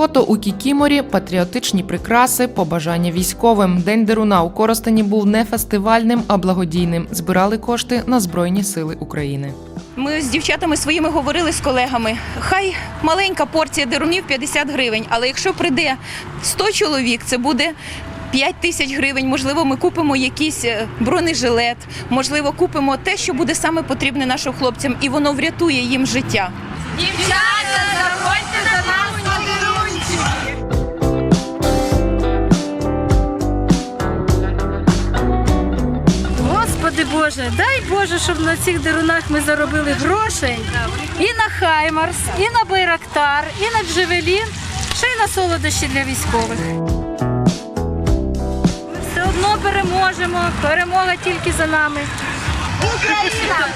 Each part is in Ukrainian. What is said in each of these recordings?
Фото у Кікіморі, патріотичні прикраси, побажання військовим. День Деруна у Коростені був не фестивальним, а благодійним. Збирали кошти на Збройні Сили України. Ми з дівчатами своїми говорили з колегами. Хай маленька порція дерунів 50 гривень, але якщо прийде 100 чоловік, це буде 5 тисяч гривень. Можливо, ми купимо якийсь е, бронежилет, можливо, купимо те, що буде саме потрібне нашим хлопцям, і воно врятує їм життя. Дівчата, заходьте до нас Господи Боже, дай Боже, щоб на цих дерунах ми заробили грошей і на Хаймарс, і на Байрактар, і на Джевелін, ще й на солодощі для військових. Ми все одно переможемо, перемога тільки за нами. Україна,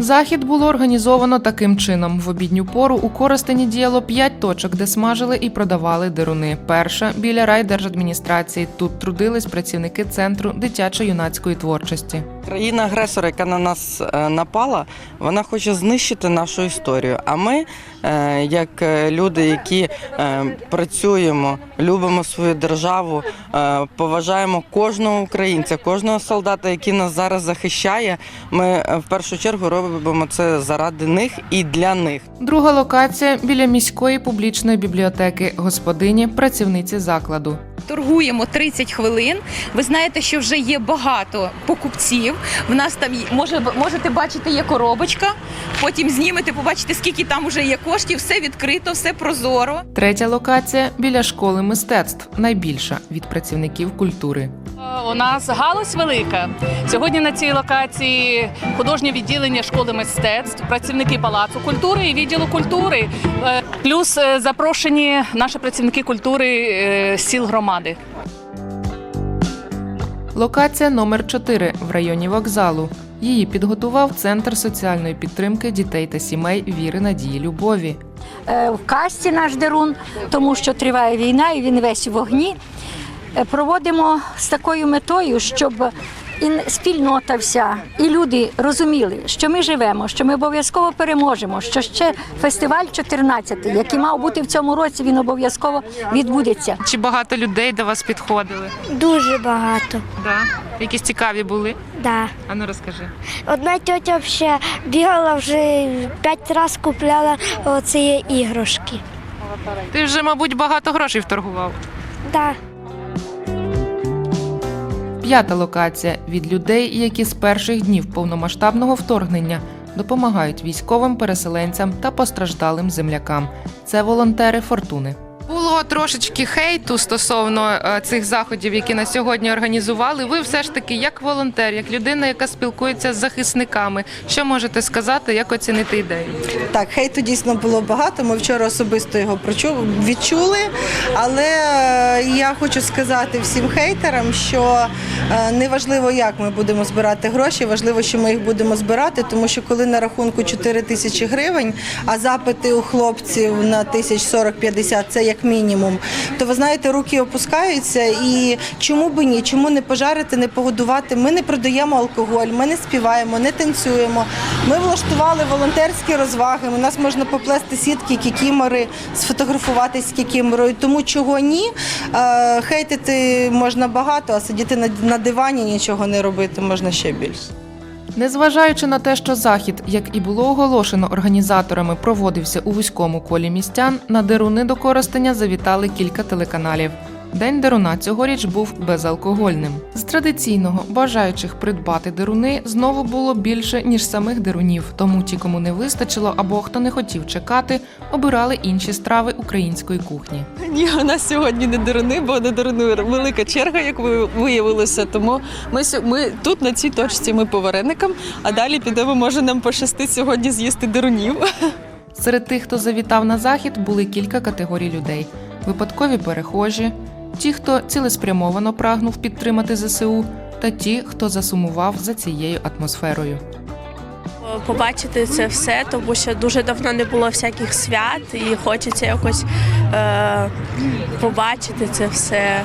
Захід було організовано таким чином. В обідню пору у Коростені діяло п'ять точок, де смажили і продавали деруни. Перша біля райдержадміністрації. Тут трудились працівники центру дитячо-юнацької творчості. Країна-агресор, яка на нас е, напала, вона хоче знищити нашу історію. А ми, е, як е, люди, які працюємо, любимо свою державу, поважаємо кожного українця, кожного солдата, який нас зараз захищає. Ми в першу чергу робимо це заради них і для них. Друга локація біля міської публічної бібліотеки. Господині, працівниці закладу. Торгуємо 30 хвилин. Ви знаєте, що вже є багато покупців. В нас там може можете бачити є коробочка. Потім знімете, побачите, скільки там вже є коштів. Все відкрито, все прозоро. Третя локація біля школи мистецтв. Найбільша від працівників культури. У нас галузь велика. Сьогодні на цій локації художнє відділення школи мистецтв, працівники палацу культури і відділу культури. Е, Плюс е, запрошені наші працівники культури е, сіл громади. Локація номер 4 в районі вокзалу. Її підготував Центр соціальної підтримки дітей та сімей Віри Надії Любові. е, в касті наш дерун, тому що триває війна і він весь у вогні. Е, Проводимо з такою метою, щоб і спільнота вся, і люди розуміли, що ми живемо, що ми обов'язково переможемо, що ще фестиваль 14, який мав бути в цьому році, він обов'язково відбудеться. Чи багато людей до вас підходили? Дуже багато. Да. Якісь цікаві були? Да. А ну розкажи. Одна тьотя ще бігала вже п'ять разів купляла оці іграшки. Ти вже, мабуть, багато грошей вторгував. Да. П'ята локація від людей, які з перших днів повномасштабного вторгнення допомагають військовим переселенцям та постраждалим землякам. Це волонтери фортуни. Було трошечки хейту стосовно е, цих заходів, які на сьогодні організували. Ви все ж таки, як волонтер, як людина, яка спілкується з захисниками, що можете сказати, як оцінити ідею? Так, хейту дійсно було багато. Ми вчора особисто його відчули. Але е, я хочу сказати всім хейтерам, що е, неважливо, як ми будемо збирати гроші, важливо, що ми їх будемо збирати, тому що коли на рахунку 4 тисячі гривень, а запити у хлопців на тисяч 40-50 – це як мінімум, то ви знаєте, руки опускаються. І чому би ні? Чому не пожарити, не погодувати? Ми не продаємо алкоголь, ми не співаємо, не танцюємо. Ми влаштували волонтерські розваги. У нас можна поплести сітки, кікімори, сфотографуватись з кікіморою. Тому чого ні? Е, Хейтити можна багато, а сидіти на дивані нічого не робити можна ще більше. Незважаючи на те, що захід, як і було оголошено організаторами, проводився у вузькому колі містян, на деруни до користення завітали кілька телеканалів. День деруна цьогоріч був безалкогольним. З традиційного бажаючих придбати деруни знову було більше ніж самих дерунів. Тому ті, кому не вистачило або хто не хотів чекати, обирали інші страви української кухні. Ні, у нас сьогодні не деруни, бо на деруни велика черга, як ви- виявилося. Тому ми, ми тут на цій точці ми по вареникам, а далі підемо, може нам пощастить сьогодні з'їсти дерунів. Серед тих, хто завітав на захід, були кілька категорій людей: випадкові перехожі, ті, хто цілеспрямовано прагнув підтримати ЗСУ, та ті, хто засумував за цією атмосферою. побачити це все, тому що дуже давно не було всяких свят, і хочеться якось е, побачити це все.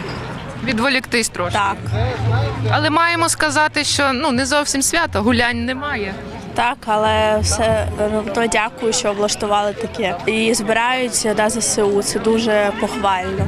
Відволіктись трошки. Так. Але маємо сказати, що ну не зовсім свято, гулянь немає. Так, але все одно дякую, що влаштували таке. І збирають на ЗСУ. Це дуже похвально.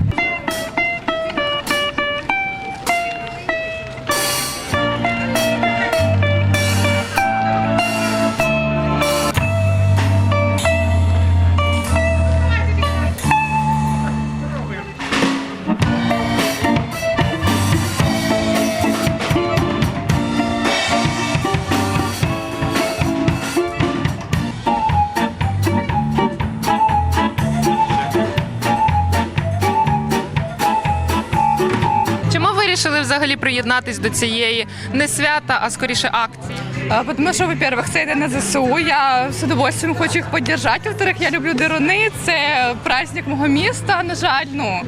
Чому вирішили взагалі приєднатись до цієї не свята, а скоріше акції? А, Потому що, во-первых, це йде на ЗСУ. Я з удовольствием хочу їх підтримати. Во-вторых, я люблю деруни. Це праздник мого міста. На жаль, ну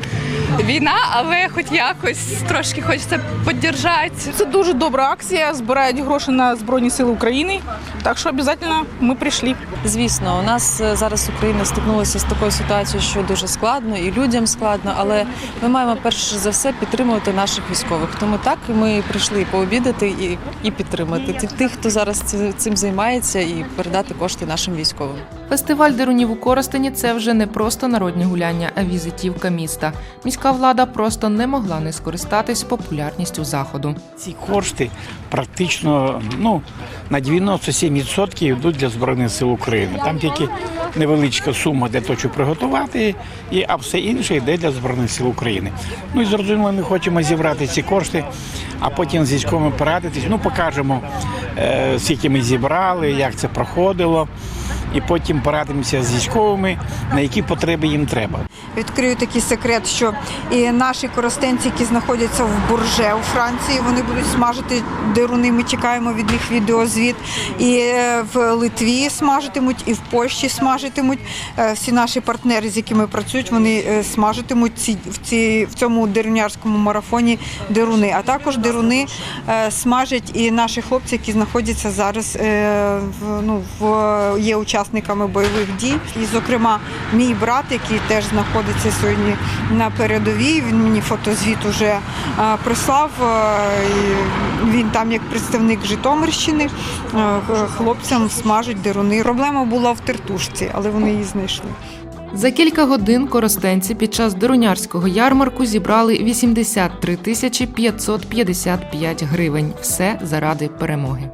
війна, але хоч якось трошки хочеться підтримати. Це дуже добра акція. Збирають гроші на Збройні Сили України. Так що обов'язково ми прийшли. Звісно, у нас е, зараз Україна стикнулася з такою ситуацією, що дуже складно, і людям складно, але ми маємо перш за все підтримувати наших військових. Тому так ми прийшли пообідати і, і підтримати тих- тих, хто зараз цим займається, і передати кошти нашим військовим. Фестиваль дерунів у Коростені це вже не просто народні гуляння, а візитівка міста. Міська влада просто не могла не скористатись популярністю заходу. Ці кошти практично ну, на 97% йдуть для Збройних сил України. Там тільки невеличка сума для того, щоб приготувати, і, а все інше йде для Збройних сил України. Ну і зрозуміло, ми хочемо зібрати ці кошти, а потім з військовими порадитись. Ну, покажемо, е, скільки ми зібрали, як це проходило. І потім порадимося з військовими, на які потреби їм треба. Відкрию такий секрет, що і наші коростенці, які знаходяться в Бурже у Франції, вони будуть смажити деруни. Ми чекаємо від них відеозвіт. І е, в Литві смажитимуть, і в Польщі смажитимуть. Е, Всі наші партнери, з якими працюють, вони е, смажитимуть ці в ці в цьому дерунярському марафоні деруни. А також деруни смажать і наші хлопці, які знаходяться зараз ну в є учасниками бойових дій. І, зокрема, мій брат, який теж знаходиться сьогодні на передовій. Він мені фотозвіт уже е, прислав. е, Він там як представник Житомирщини. е, Хлопцям смажуть деруни. Проблема була в тертушці, але вони її знайшли. За кілька годин коростенці під час дерунярського ярмарку зібрали 83 тисячі 555 гривень. Все заради перемоги.